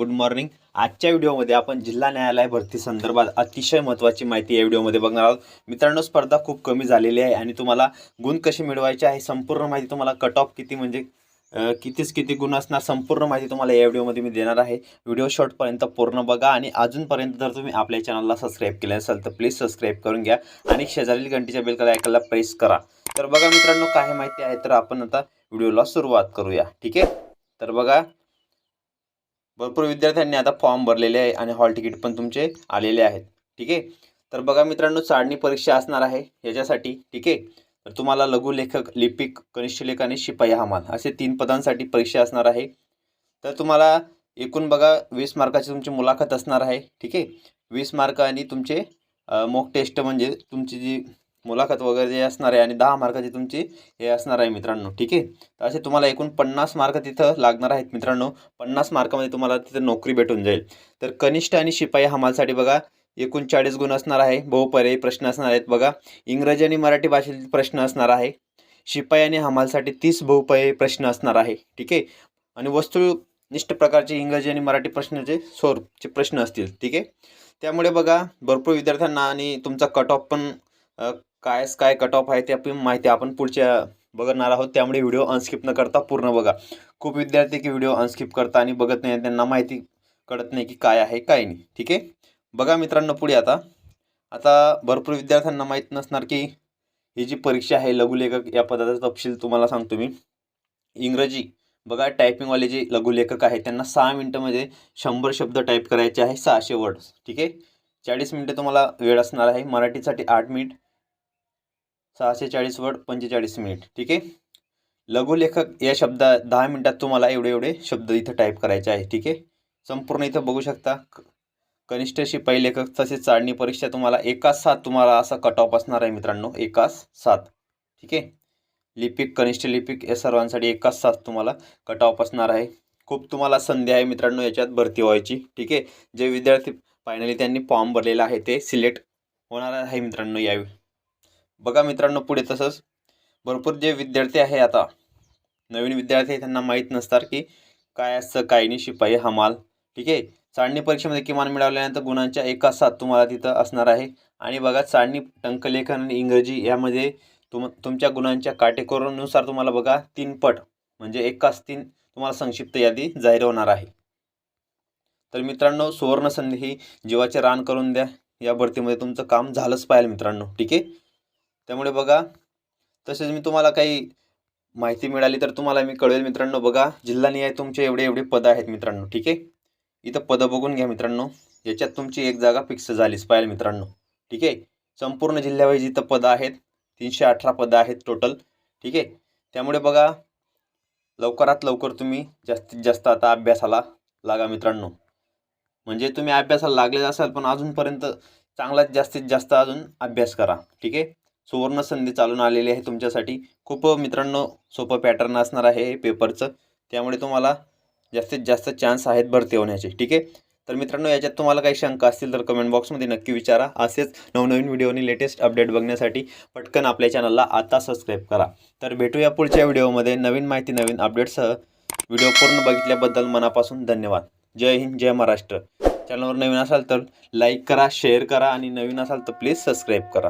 Good morning. आजच्या व्हिडिओमध्ये आपण जिल्हा न्यायालय भरती संदर्भात अतिशय महत्त्वाची माहिती या व्हिडिओमध्ये बघणार आहोत. मित्रांनो स्पर्धा खूप कमी झालेली आहे आणि तुम्हाला गुण कसे मिळवायचे आहे संपूर्ण माहिती तुम्हाला कट ऑफ किती म्हणजे कितीच किती गुण असणार संपूर्ण माहिती तुम्हाला या व्हिडिओमध्ये मी देणार आहे. व्हिडिओ शॉर्टपर्यंत पूर्ण बघा आणि अजूनपर्यंत जर तुम्ही आपल्या चॅनलला सबस्क्राईब केले असाल तर प्लीज सबस्क्राईब करून घ्या आणि शेजारील घंटीच्या बेलकडे ऐकायला प्रेस करा. तर बघा मित्रांनो काय माहिती आहे तर आपण आता व्हिडिओला सुरुवात करूया. ठीक आहे? तर बघा भरपूर विद्यार्थ्यांनी आता फॉर्म भरलेले आहे आणि हॉल तिकीट पण तुमचे आलेले आहेत. ठीक आहे? तर बघा मित्रांनो चाळणी परीक्षा असणार आहे याच्यासाठी. ठीक आहे? तर तुम्हाला लघुलेखक लिपिक कनिष्ठ लेख आणि शिपाई हमाल असे तीन पदांसाठी परीक्षा असणार आहे. तर तुम्हाला एकूण बघा वीस मार्काची तुमची मुलाखत असणार आहे. ठीक आहे? वीस मार्क आणि तुमचे मॉक टेस्ट म्हणजे तुमची जी मुलाखत वगैरे जे असणार आहे आणि दहा मार्काची तुमची हे असणार आहे मित्रांनो ठीक आहे? तर असे तुम्हाला एकूण पन्नास मार्क तिथं लागणार आहेत मित्रांनो. पन्नास मार्कामध्ये तुम्हाला तिथं नोकरी भेटून जाईल. तर कनिष्ठ आणि शिपाई हमालसाठी बघा एकूण चाळीस गुण असणार आहे. बहुपर्यायी प्रश्न असणार आहेत बघा. इंग्रजी आणि मराठी भाषेतील प्रश्न असणार आहे. शिपाई आणि हमालसाठी तीस बहुपर्यायी प्रश्न असणार आहे ठीक आहे? आणि वस्तुनिष्ठ प्रकारचे इंग्रजी आणि मराठी प्रश्नाचे स्वरूपचे प्रश्न असतील ठीक आहे? त्यामुळे बघा भरपूर विद्यार्थ्यांना आणि तुमचा कट ऑफ पण काय काय कट ऑफ आहे ते आपण माहिती आपण पुढच्या बघणार आहोत. त्यामुळे व्हिडिओ अनस्किप न करता पूर्ण बघा. खूप विद्यार्थी की व्हिडिओ अनस्किप करता आणि बघत नाही त्यांना माहिती कळत नाही की काय आहे काय नाही. ठीक आहे? बघा मित्रांनो पुढे आता. आता भरपूर विद्यार्थ्यांना माहीत नसणार की ही जी परीक्षा आहे लघुलेखक या पदाचा तपशील तुम्हाला सांगतो मी. इंग्रजी. बघा टायपिंगवाले जे लघुलेखक आहेत त्यांना सहा मिनटामध्ये शंभर शब्द टाईप करायचे आहे सहाशे वर्ड्स ठीक आहे? चाळीस मिनटं तुम्हाला वेळ असणार आहे. मराठीसाठी आठ मिनिट. सहाशे चाळीस वर्ड पंचेचाळीस मिनिट ठीक? आहे लघुलेखक या शब्दा दहा मिनटात तुम्हाला एवढे एवढे शब्द इथं टाईप करायचे आहे ठीक? आहे संपूर्ण इथं बघू शकता. क- कनिष्ठ शिपाई लेखक तसेच चाळणी परीक्षा तुम्हाला एकाच सात तुम्हाला असा कट ऑफ असणार आहे मित्रांनो. एकाच सात. ठीक? आहे लिपिक कनिष्ठ लिपिक या सर्वांसाठी एकाच सात तुम्हाला कट ऑफ असणार आहे. खूप तुम्हाला संधी आहे मित्रांनो याच्यात भरती व्हायची. ठीक? आहे जे विद्यार्थी फायनली त्यांनी फॉर्म भरलेला आहे ते सिलेक्ट होणार आहे मित्रांनो यावेळी. बघा मित्रांनो पुढे तसंच. भरपूर जे विद्यार्थी आहे आता नवीन विद्यार्थी त्यांना माहीत नसतात की काय असतं काय नाही शिपाई हमाल ठीक आहे? चाळणी परीक्षेमध्ये किमान मिळवल्यानंतर गुणांच्या एका सात तुम्हाला तिथं असणार आहे. आणि बघा चाळणी टंकलेखन आणि इंग्रजी यामध्ये तुम तुमच्या गुणांच्या काटेकोरनुसार तुम्हाला बघा तीन पट म्हणजे एकाच तीन तुम्हाला संक्षिप्त यादी जाहीर होणार आहे. तर मित्रांनो सुवर्णसंधी ही जीवाचे रान करून द्या. या भरतीमध्ये तुमचं काम झालंच पाहिजे मित्रांनो. ठीक आहे? त्यामुळे बघा तसेच मी तुम्हाला काही माहिती मिळाली तर तुम्हाला मी कळवेल मित्रांनो. बघा जिल्हानिहाय तुमचे एवढे एवढे पदं आहेत मित्रांनो ठीक आहे? इथं पदं बघून घ्या मित्रांनो. याच्यात तुमची एक जागा फिक्स झालीच पाहिजे मित्रांनो ठीक आहे? संपूर्ण जिल्ह्यावाईज इथं पदं आहेत तीनशे अठरा पदं आहेत टोटल ठीक आहे? त्यामुळे बघा लवकरात लवकर तुम्ही जास्तीत जास्त आता अभ्यासाला लागा मित्रांनो. म्हणजे तुम्ही अभ्यासाला लागलेच असाल पण अजूनपर्यंत चांगलात जास्तीत जास्त अजून अभ्यास करा ठीक आहे? सुवर्ण संधी चालून आलेली आहे तुमच्यासाठी. खूप मित्रांनो सोपं पॅटर्न असणार आहे हे पेपरचं त्यामुळे तुम्हाला जास्तीत जास्त चान्स आहेत भरती होण्याचे. ठीक आहे? तर मित्रांनो याच्यात तुम्हाला काही शंका असतील तर कमेंट बॉक्समध्ये नक्की विचारा. असेच नवनवीन व्हिडिओ आणि लेटेस्ट अपडेट बघण्यासाठी पटकन आपल्या चॅनलला आता सबस्क्राईब करा. तर भेटूया पुढच्या व्हिडिओमध्ये नवीन माहिती नवीन अपडेटसह व्हिडिओ पूर्ण बघितल्याबद्दल मनापासून धन्यवाद. जय हिंद जय महाराष्ट्र. चॅनलवर नवीन असाल तर लाईक करा शेअर करा आणि नवीन असाल तर प्लीज सबस्क्राईब करा.